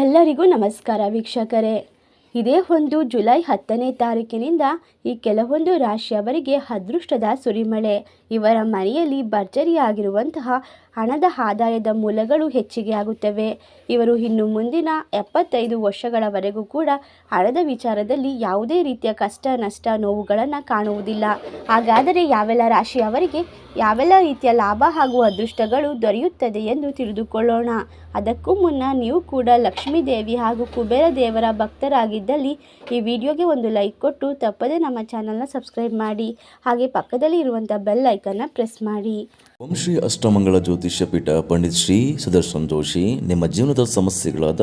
ಎಲ್ಲರಿಗೂ ನಮಸ್ಕಾರ ವೀಕ್ಷಕರೇ. ಇದೇ ಒಂದು ಜುಲೈ ಹತ್ತನೇ ತಾರೀಕಿನಿಂದ ಈ ಕೆಲವೊಂದು ರಾಶಿಯವರಿಗೆ ಅದೃಷ್ಟದ ಸುರಿಮಳೆ. ಇವರ ಮನೆಯಲ್ಲಿ ಭರ್ಜರಿಯಾಗಿರುವಂತಹ ಹಣದ ಆದಾಯದ ಮೂಲಗಳು ಹೆಚ್ಚಿಗೆ ಆಗುತ್ತವೆ. ಇವರು ಇನ್ನು ಮುಂದಿನ ಎಪ್ಪತ್ತೈದು ವರ್ಷಗಳವರೆಗೂ ಕೂಡ ಹಣದ ವಿಚಾರದಲ್ಲಿ ಯಾವುದೇ ರೀತಿಯ ಕಷ್ಟ, ನಷ್ಟ, ನೋವುಗಳನ್ನು ಕಾಣುವುದಿಲ್ಲ. ಹಾಗಾದರೆ ಯಾವೆಲ್ಲ ರಾಶಿಯವರಿಗೆ ಯಾವೆಲ್ಲ ರೀತಿಯ ಲಾಭ ಹಾಗೂ ಅದೃಷ್ಟಗಳು ದೊರೆಯುತ್ತದೆ ಎಂದು ತಿಳಿದುಕೊಳ್ಳೋಣ. ಅದಕ್ಕೂ ಮುನ್ನ ನೀವು ಕೂಡ ಲಕ್ಷ್ಮೀ ದೇವಿ ಹಾಗೂ ಕುಬೇರ ದೇವರ ಭಕ್ತರಾಗಿದ್ದಲ್ಲಿ ಈ ವಿಡಿಯೋಗೆ ಒಂದು ಲೈಕ್ ಕೊಟ್ಟು ತಪ್ಪದೆ ನಮ್ಮ ಚಾನಲ್ನ ಸಬ್ಸ್ಕ್ರೈಬ್ ಮಾಡಿ. ಹಾಗೆ ಪಕ್ಕದಲ್ಲಿ ಇರುವಂಥ ಬೆಲ್ ಐಕನ್ನ ಪ್ರೆಸ್ ಮಾಡಿ. ಓಂ ಶ್ರೀ ಅಷ್ಟಮಂಗಳ ಜ್ಯೋತಿಷ್ಯ ಪೀಠ ಪಂಡಿತ್ ಶ್ರೀ ಸುದರ್ಶನ್ ಜೋಶಿ, ನಿಮ್ಮ ಜೀವನದ ಸಮಸ್ಯೆಗಳಾದ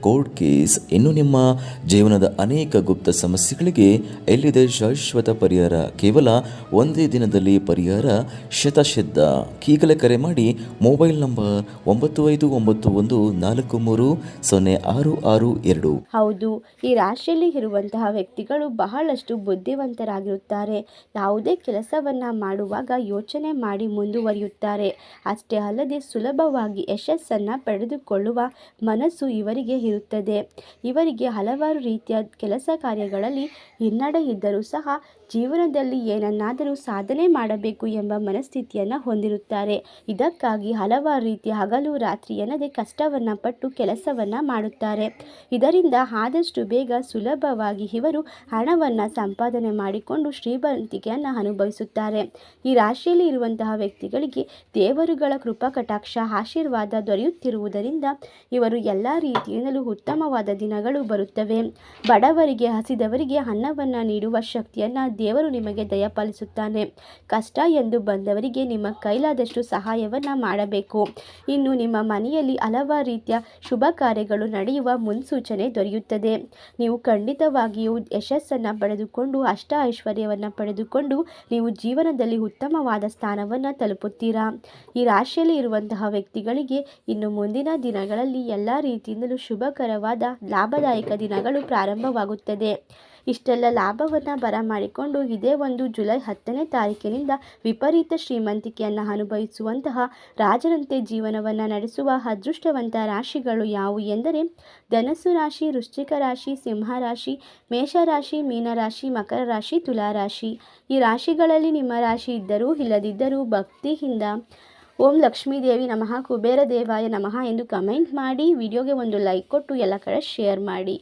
ಕೋರ್ಟ್ ಕೇಸ್ ಇನ್ನು ನಿಮ್ಮ ಜೀವನದ ಅನೇಕ ಗುಪ್ತ ಸಮಸ್ಯೆಗಳಿಗೆ ಎಲ್ಲಿದೆ ಶಾಶ್ವತ ಪರಿಹಾರ? ಕೇವಲ ಒಂದೇ ದಿನದಲ್ಲಿ ಪರಿಹಾರ? ಶತಸಿದ್ಧ ಈಗಲೇ ಕರೆ ಮಾಡಿ ಮೊಬೈಲ್ ನಂಬರ್ ಒಂಬತ್ತು ಐದು ಒಂಬತ್ತು ಒಂದು ನಾಲ್ಕು ಮೂರು ಸೊನ್ನೆ ಆರು ಆರು ಎರಡು. ಹೌದು, ಈ ರಾಶಿಯಲ್ಲಿ ಇರುವಂತಹ ವ್ಯಕ್ತಿಗಳು ಬಹಳಷ್ಟು ಬುದ್ಧಿವಂತರಾಗಿರುತ್ತಾರೆ. ಯಾವುದೇ ಕೆಲಸವನ್ನು ಮಾಡುವಾಗ ಯೋಚನೆ ಮಾಡಿ ಮುಂದುವರಿಯುತ್ತಾರೆ. ಅಷ್ಟೇ ಅಲ್ಲದೆ ಸುಲಭವಾಗಿ ಯಶಸ್ಸನ್ನು ಪಡೆದುಕೊಳ್ಳುವ ಮನಸ್ಸು ಇವರಿಗೆ ಇರುತ್ತದೆ. ಇವರಿಗೆ ಹಲವಾರು ರೀತಿಯ ಕೆಲಸ ಕಾರ್ಯಗಳಲ್ಲಿ ಹಿನ್ನಡೆ ಇದ್ದರೂ ಸಹ ಜೀವನದಲ್ಲಿ ಏನನ್ನಾದರೂ ಸಾಧನೆ ಮಾಡಬೇಕು ಎಂಬ ಮನಸ್ಥಿತಿಯನ್ನು ಹೊಂದಿರುತ್ತಾರೆ. ಇದಕ್ಕಾಗಿ ಹಲವಾರು ರೀತಿಯ ಹಗಲು ರಾತ್ರಿ ಎನ್ನದೇ ಕಷ್ಟವನ್ನು ಪಟ್ಟು ಕೆಲಸವನ್ನು ಮಾಡುತ್ತಾರೆ. ಇದರಿಂದ ಆದಷ್ಟು ಬೇಗ ಸುಲಭವಾಗಿ ಇವರು ಹಣವನ್ನು ಸಂಪಾದನೆ ಮಾಡಿಕೊಂಡು ಶ್ರೀಮಂತಿಕೆಯನ್ನು ಅನುಭವಿಸುತ್ತಾರೆ. ಈ ರಾಶಿಯಲ್ಲಿ ಇರುವಂತಹ ವ್ಯಕ್ತಿಗಳಿಗೆ ದೇವರುಗಳ ಕೃಪಾ, ಕಟಾಕ್ಷ, ಆಶೀರ್ವಾದ ದೊರೆಯುತ್ತಿರುವುದರಿಂದ ಇವರು ಎಲ್ಲ ರೀತಿಯಿಂದಲೂ ಉತ್ತಮವಾದ ದಿನಗಳು ಬರುತ್ತವೆ. ಬಡವರಿಗೆ, ಹಸಿದವರಿಗೆ ಅನ್ನವನ್ನು ನೀಡುವ ಶಕ್ತಿಯನ್ನು ದೇವರು ನಿಮಗೆ ದಯಪಾಲಿಸುತ್ತಾನೆ. ಕಷ್ಟ ಎಂದು ಬಂದವರಿಗೆ ನಿಮ್ಮ ಕೈಲಾದಷ್ಟು ಸಹಾಯವನ್ನು ಮಾಡಬೇಕು. ಇನ್ನು ನಿಮ್ಮ ಮನೆಯಲ್ಲಿ ಹಲವಾರು ರೀತಿಯ ಶುಭ ಕಾರ್ಯಗಳು ನಡೆಯುವ ಮುನ್ಸೂಚನೆ ದೊರೆಯುತ್ತದೆ. ನೀವು ಖಂಡಿತವಾಗಿಯೂ ಯಶಸ್ಸನ್ನು ಪಡೆದುಕೊಂಡು, ಅಷ್ಟ ಐಶ್ವರ್ಯವನ್ನು ಪಡೆದುಕೊಂಡು ನೀವು ಜೀವನದಲ್ಲಿ ಉತ್ತಮವಾದ ಸ್ಥಾನವನ್ನು ತಲುಪುತ್ತೀರಾ? ಈ ರಾಶಿಯಲ್ಲಿ ಇರುವಂತಹ ವ್ಯಕ್ತಿಗಳಿಗೆ ಇನ್ನು ಮುಂದಿನ ದಿನಗಳಲ್ಲಿ ಎಲ್ಲ ರೀತಿಯಿಂದಲೂ ಶುಭಕರವಾದ ಲಾಭದಾಯಕ ದಿನಗಳು ಪ್ರಾರಂಭವಾಗುತ್ತದೆ. ಇಷ್ಟೆಲ್ಲ ಲಾಭವನ್ನು ಬರಮಾಡಿಕೊಂಡು ಇದೇ ಒಂದು ಜುಲೈ ಹತ್ತನೇ ತಾರೀಕಿನಿಂದ ವಿಪರೀತ ಶ್ರೀಮಂತಿಕೆಯನ್ನು ಅನುಭವಿಸುವಂತಹ ರಾಜರಂತೆ ಜೀವನವನ್ನು ನಡೆಸುವ ಅದೃಷ್ಟವಂತ ರಾಶಿಗಳು ಯಾವುವು ಎಂದರೆ, ಧನಸ್ಸು ರಾಶಿ, ವೃಶ್ಚಿಕ ರಾಶಿ, ಸಿಂಹ ರಾಶಿ ಮೇಷರಾಶಿ ಮೀನರಾಶಿ ಮಕರ ರಾಶಿ ತುಲಾರಾಶಿ ಈ ರಾಶಿಗಳಲ್ಲಿ ನಿಮ್ಮ ರಾಶಿ ಇದ್ದರೂ, ಇಲ್ಲದಿದ್ದರೂ ಭಕ್ತಿಯಿಂದ ಓಂ ಲಕ್ಷ್ಮೀದೇವಿ ನಮಃ, ಕುಬೇರ ದೇವಾಯ ನಮಃ ಎಂದು ಕಮೆಂಟ್ ಮಾಡಿ, ವಿಡಿಯೋಗೆ ಒಂದು ಲೈಕ್ ಕೊಟ್ಟು ಎಲ್ಲ ಕಡೆ ಶೇರ್ ಮಾಡಿ.